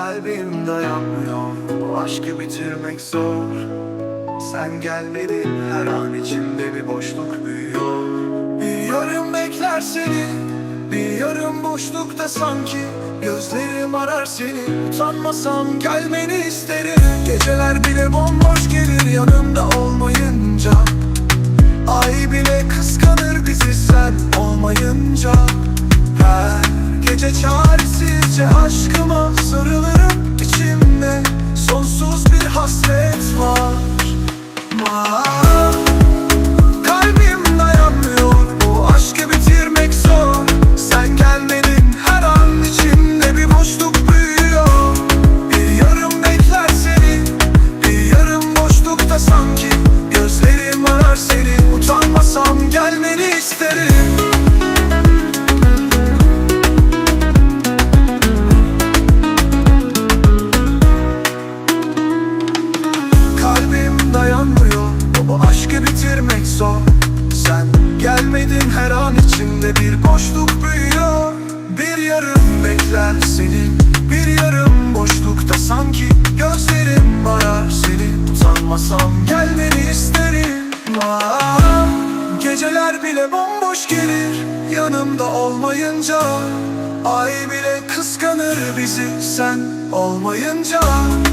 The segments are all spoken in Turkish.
Kalbim dayanmıyor. Bu aşkı bitirmek zor. Sen gelmedin her an içimde bir boşluk büyüyor. Bir yarım bekler seni Bir yarım boşlukta sanki. Gözlerim arar seni Utanmasam gelmeni isterim. Geceler bile bomboş gelir yanımda olmayınca. Ay bile kıskanır bizi sen olmayınca. Her gece çaresizce aşkıma sarılırım boşluk büyüyor. Bir yarım bekler senin. Bir yarım boşlukta sanki Gözlerim arar seni Utanmasam gelmeni isterim. Aa, Geceler bile bomboş gelir. Yanımda olmayınca Ay bile kıskanır bizi sen olmayınca.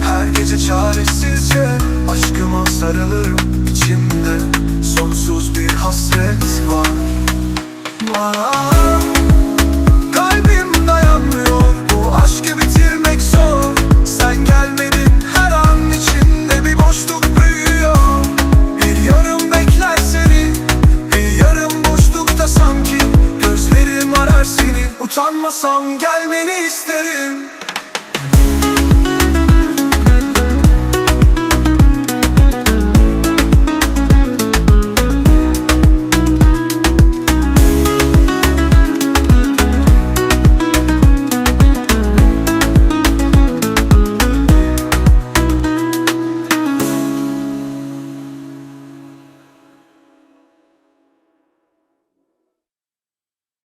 Her gece çaresizce aşkıma sarılırım içimde Sanmasam gelmeni isterim